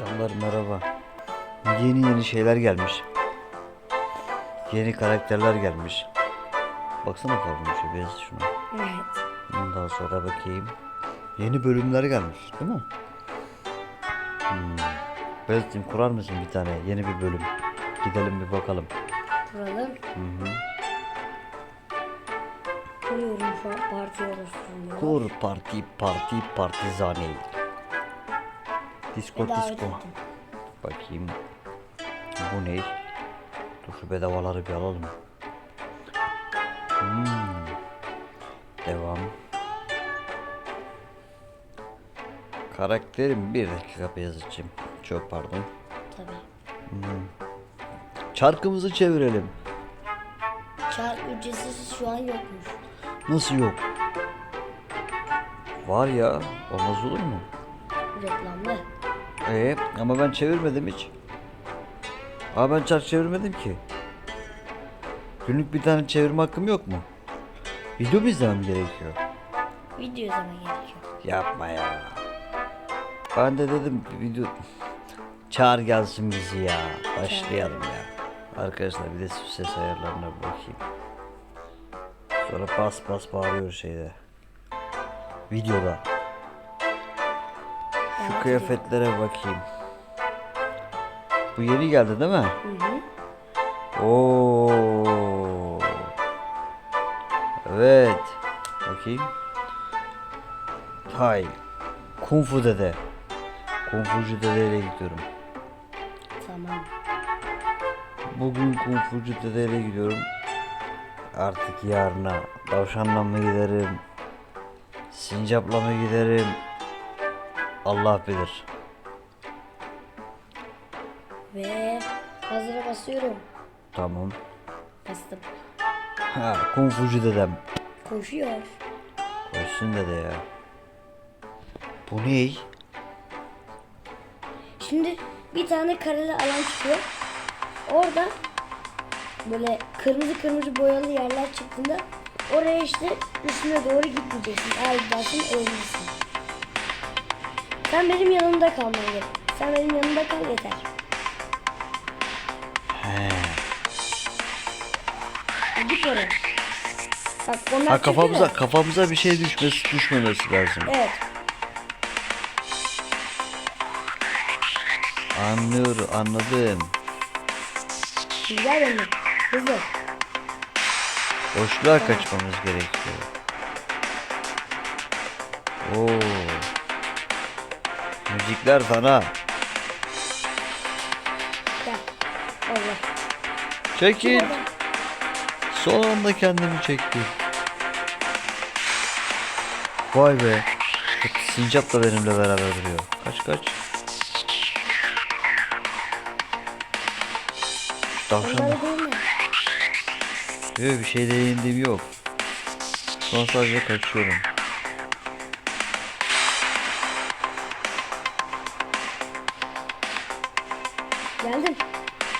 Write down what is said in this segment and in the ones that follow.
Canlar merhaba. Yeni yeni şeyler gelmiş. Yeni karakterler gelmiş. Baksana şu beyaz şuna. Evet. Ondan sonra bakayım. Yeni bölümler gelmiş değil mi? Hmm. Beyazcığım kurar mısın bir tane yeni bir bölüm? Gidelim bir bakalım. Kuralım. Hı hı. Kuruyorum şu an parti oluşturuyor. Kur parti parti partizani. Disco. ettim. Bakayım. Bu ne? Dur şu bedavaları bir alalım. Hmm. Devam. Karakterim bir dakika beyazıtçım. Çok pardon. Tabii. Çarkımızı çevirelim. Çark ücretsiz şu an yokmuş. Nasıl yok? Var ya. Olmaz olur mu? Reklamda. Ee, ama ben çevirmedim hiç. Aa ben çark çevirmedim ki. Günlük bir tane çevirme hakkım yok mu? Video mu izlemem gerekiyor? Video izleme gerekiyor. Yapma ya. Ben de dedim video çağır gelsin bizi ya. Başlayalım ya. Arkadaşlar bir de ses ayarlarına bakayım. Sonra bas bas bağırıyor şeyde. Videoda. Şu kıyafetlere bakayım. Bu yeni geldi değil mi? Hı hı. Oo. Evet. Bakayım. Hay. Kung Fu dede. Kung Fucu dedeyle gidiyorum. Tamam. Bugün Kung Fucu dedeyle gidiyorum. Artık yarına tavşanla mı giderim? Sincapla mı giderim? Allah bilir. Ve hazıra basıyorum. Tamam. Bastım. Ha, Kung Fucu dedem. Koşuyor. Koşsun dede ya. Bu ne? Şimdi bir tane kareli alan çıkıyor. Orada böyle kırmızı kırmızı boyalı yerler çıktığında oraya işte üstüne doğru gitmeyeceksin. Eğer gidersin ölürsün. Sen benim yanımda gerek. Sen benim yanımda kal yeter. He. Git oraya. Bak onlar Ha kafamıza ya. kafamıza bir şey düşmesi düşmemesi lazım. Evet. Anlıyorum, anladım. Güzel benim. Hızlı. Boşluğa kaçmamız gerekiyor. Oo. Müzikler. Gel. Allah. Çekil. Son anda kendimi çektim. Vay be. Şu Sincap da benimle beraber duruyor. Kaç kaç. Şu tavşan da-? Yok bir şey değindiğim yok. Son sadece kaçıyorum.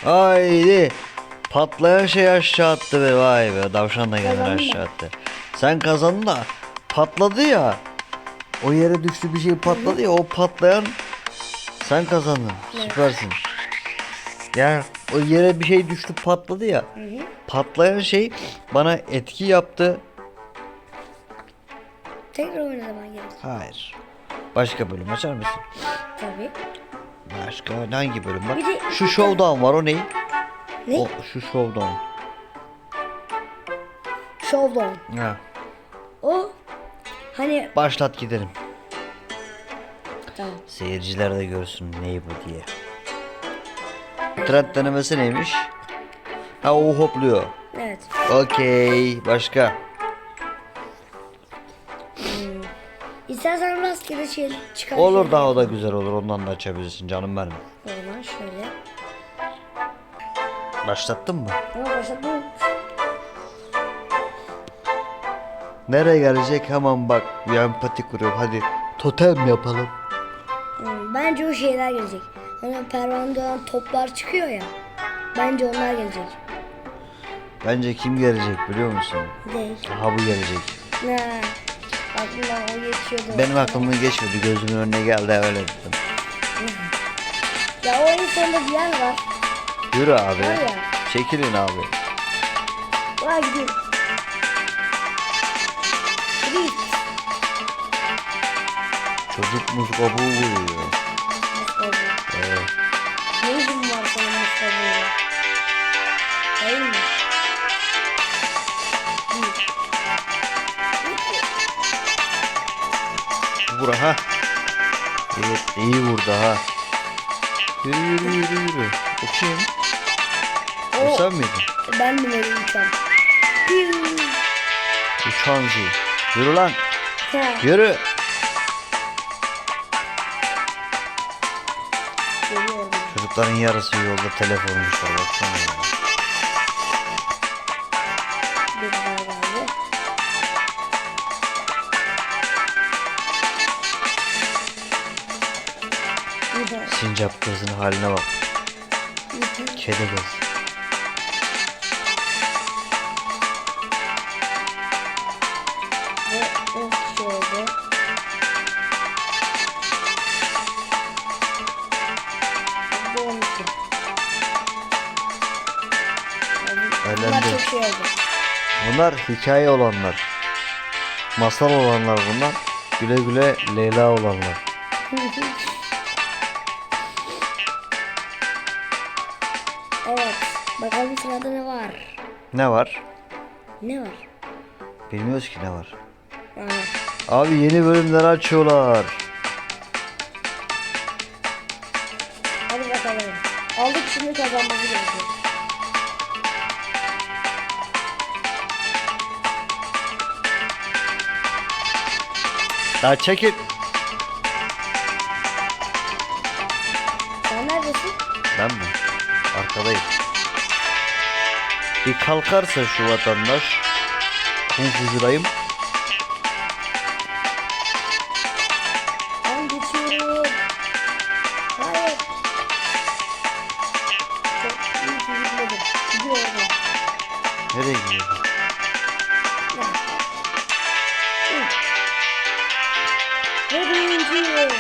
Haydi. Patlayan şey aşağı attı be vay be. Tavşan da Kazandın aşağı attı. Sen kazandın da patladı ya. O yere düştü bir şey patladı ya o patlayan sen kazandın. Süpersin. Ya o yere bir şey düştü patladı ya. Patlayan şey bana etki yaptı. Tekrar oynaman gerek. Hayır. Başka bölüm açar mısın? Tabii. Başka hangi bölüm var? Bir de- Şu showdown var o ne? Ne? O şu showdown. Showdown. Ha. O hani Başlat gidelim. tamam. Seyirciler de görsün neyi bu diye. Trend denemesi neymiş? Ha o hopluyor. Evet. Okey. Başka? İstersen rastgele şey çıkar. Olur daha o da güzel olur. Ondan da açabilirsin canım benim. O zaman şöyle. Başlattın mı? Ama başladım. Nereye gelecek hemen bak. Bir empati kuruyorum. Hadi totem yapalım. Hmm, Bence o şeyler gelecek. Hani pervanede olan toplar çıkıyor ya. Bence onlar gelecek. Bence kim gelecek biliyor musun? Değil. Ha bu gelecek. Ne? Aklımdan o geçiyordu. Benim aklımdan geçmedi. Gözümün önüne geldi öyle dedim. Ya o en sonunda bir yer var. Yürü abi. Var ya. Çekilin abi. Gidiyorum. Git. Çocuk muz kabuğu vuruyor. Evet. Ne işin var senin Mustafa'yla? Değil mi? Bura ha. Evet iyi vurdu ha. Yürü yürü yürü yürü. O kim? O O, sen miydin? ben mi öyle uçan? Uçan zil. Yürü lan. Ha, Yürü. Çocukların yarısı yolda telefonmuşlar baksana ya. Sincap kızın haline bak. Kedi. Yani Bunlar çok şey oldu. Bunlar hikaye olanlar. Masal olanlar bunlar. Güle güle Leyla olanlar. Bakalım sırada ne var? Ne var? Ne var? Bilmiyoruz ki ne var. Yani Abi yeni bölümler açıyorlar. hadi bakalım. Aldık şimdi kazanmamız gerekiyor. Daha çekil. Sen neredesin? Ben mi? Arkadayım. Bir kalkarsa şu vatandaş konfuculayım. Ben geçiyorum. Hayır. Çok iyi ki gitmedim. Gidiyorum. Nereye gidiyorsun? Ve birinciyim.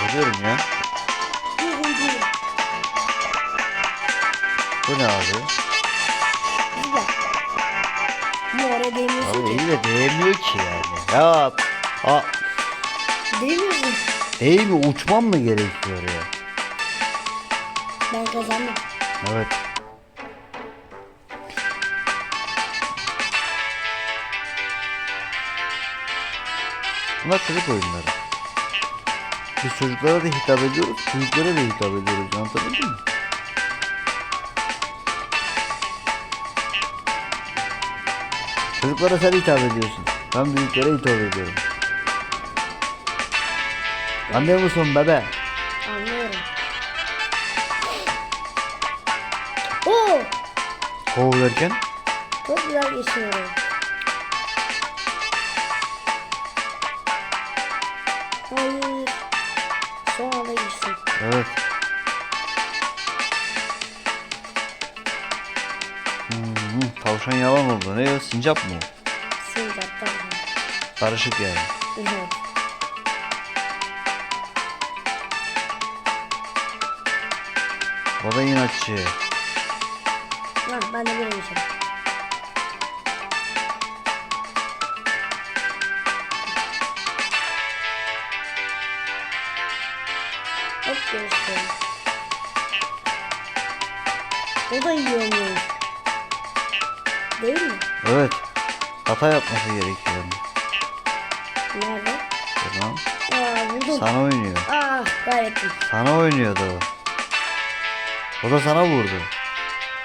Görüyorum ya. Bu ne abi? Güzel. Ama oraya değmiyorsun Abi ki. de değmiyor ki yani. Ya a, Değmiyorsun. değil mi? Uçmam mı gerekiyor ya? Ben kazandım. Evet. Bunlar çocuk oyunları. Biz çocuklara da hitap ediyoruz, büyüklere de hitap ediyoruz. Anlatabildim mi? Çocuklara sen hitap ediyorsun. Ben büyüklere hitap ediyorum. Anlıyor musun bebe? Anlıyorum. Oo! Kov derken? Çok güzel geçiyorum. Hayır. Son anda geçtim. Evet. Tavşan yalan oldu. Ne o? Sincap mı? Sincaptan. Karışık yani. Evet. O da inatçı. Lan ben de buraya geçerim. Hop geçtim. O da iyi oynuyor. Değil mi? Evet. Hata yapması gerekiyor. Nerede? Tamam. Aa vurdum. Sana oynuyor. Aa kaybettim. Sana oynuyordu o. O da sana vurdu.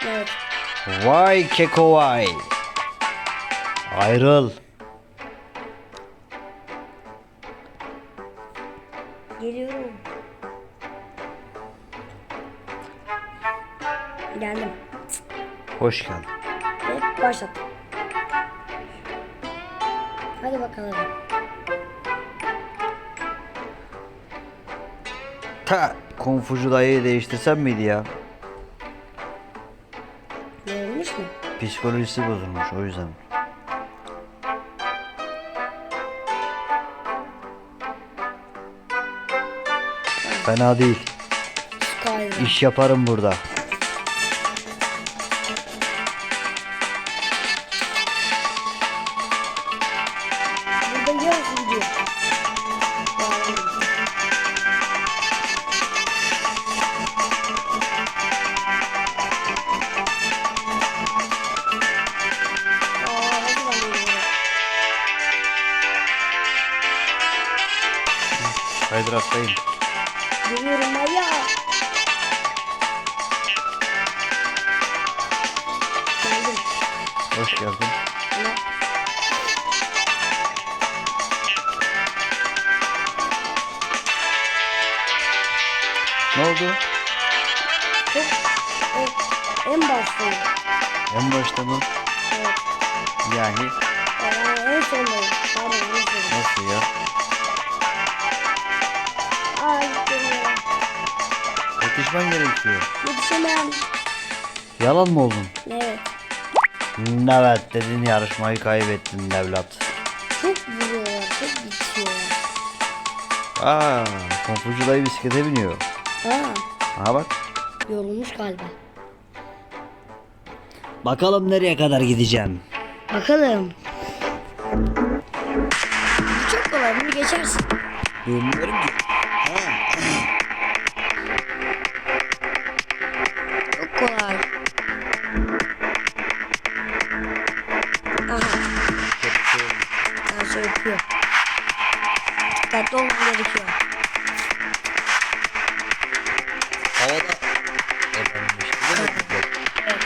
Evet. Vay keko vay. Ayrıl. Geliyorum. Geldim. Hoş geldin. Başlat. Hadi bakalım. Ta konfucu dayıyı değiştirsem miydi ya? Yorulmuş mu? Psikolojisi bozulmuş o yüzden. Fena değil. Skyrim. İş yaparım. Burada Hoş geldin. Ne? Oldu? Çok evet, en baştayım. En başta mı? Evet. Yani Yani en sondayım. Pardon en sondayım. nasıl ya? Ay. Yetişmen gerekiyor. Yetişemem. Yalan mı oldun? Evet. Evet dedin yarışmayı kaybettin evlat. Çok vuruyorlar. Çok bitiyorlar. Aa, konfucu dayı bisiklete biniyor. Aa, Aha bak. yorulmuş galiba. Bakalım nereye kadar gideceğim. Bakalım. Bu çok kolay. Bunu geçersin. Bilmiyorum ki. Öpüyor. Dikkatli olman gerekiyor. Havada. Değil mi? Evet.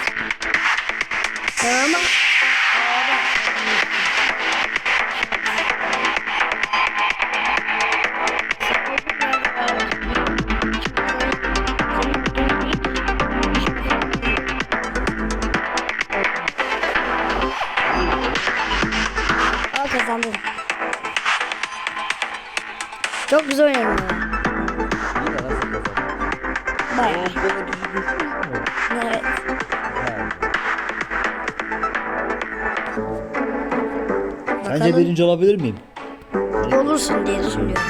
Sen ama Çok güzel oynadın ya. Yine nasıl kazandın? Bayağı. Düşmüş mü? Evet. Sence Bakalım. birinci olabilir miyim? Olursun diye düşünüyorum.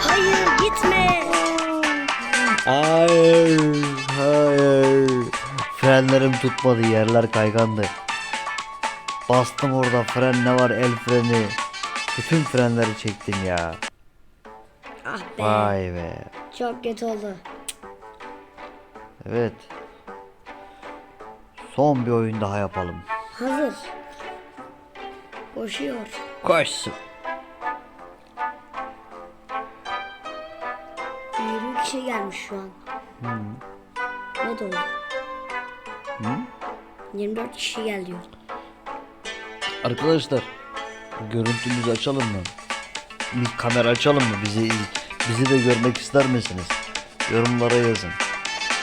Hayır gitme. Hayır, hayır. Frenlerim tutmadı, yerler kaygandı. Bastım orada fren ne var el freni. Bütün frenleri çektim ya. Ah be. Vay be. Çok kötü oldu. Evet. Son bir oyun daha yapalım. Hazır. Koşuyor. Koşsun. Yürü kişi gelmiş şu an. Ne oldu? Hı? 24 kişi geldi diyor. Arkadaşlar görüntümüzü açalım mı? Bir kamera açalım mı? Bizi bizi de görmek ister misiniz? Yorumlara yazın.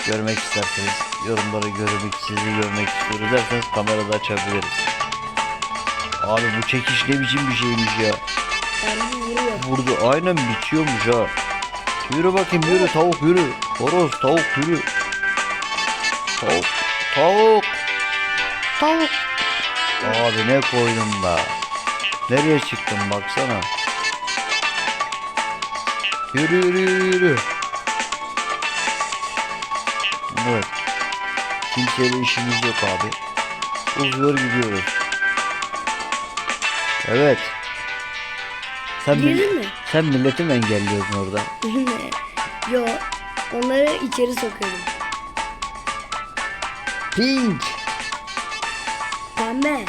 Görmek isterseniz yorumlara görmek sizi görmek istiyoruz derseniz kamerada açabiliriz. Abi bu çekiş ne biçim bir şeymiş ya. Vurdu aynen bitiyormuş ha. Yürü bakayım yürü tavuk yürü. Horoz tavuk yürü. Tavuk. Tavuk. Tavuk. Abi ne koydum da. Nereye çıktım baksana. Yürü yürü yürü yürü. Evet. Kimseyle işimiz yok abi. Uzuyor gidiyoruz. Evet. Sen, mi? sen milleti mi engelliyorsun orada? Yo. Onları içeri sokuyorum. Pink. Pembe.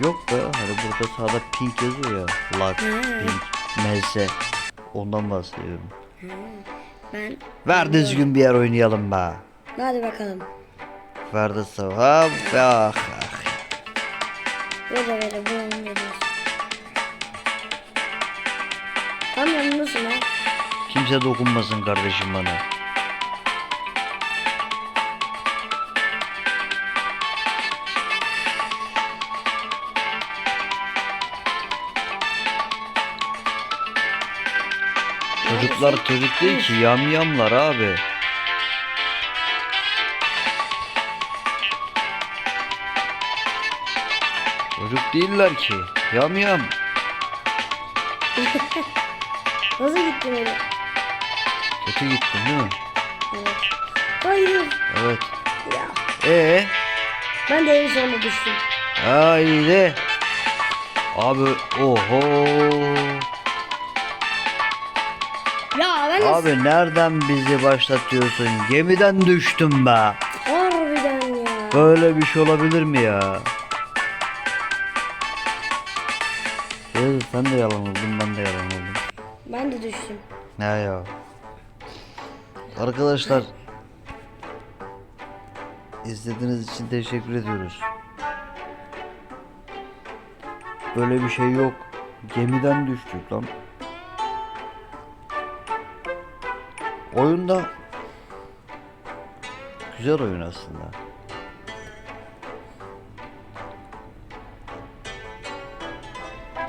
Yok be hani burada sağda pink yazıyor ya. Lag, pink, MS. Ondan bahsediyorum. Ben Ver düzgün bir yer oynayalım be. hadi bakalım. Ver de sağ. Ha, ah, ah. Böyle böyle bu oynuyoruz. Tam yanındasın ha. Kimse dokunmasın kardeşim bana. Çocuklar çocuk değil ki yamyamlar abi. Çocuk değiller ki. Yamyam. Nasıl gittin öyle? Kötü gittin değil mi? Evet. Hayır. Evet. Ya. Ee, Ben de en sonunda düştüm. haydi. Abi oho. Ya ben Abi nereden bizi başlatıyorsun? Gemiden düştüm be. harbiden ya. Böyle bir şey olabilir mi ya? Evet, sen de yalan oldun, ben de yalan oldum. Ben de düştüm. Ne ya? Arkadaşlar izlediğiniz için teşekkür ediyoruz. Böyle bir şey yok. Gemiden düştük lan. Oyunda güzel oyun aslında.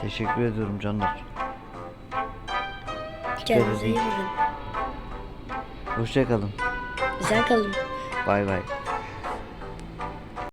Teşekkür ediyorum canlar. Kendinize iyi bakın. Hoşçakalın. Güzel kalın. Bay bay.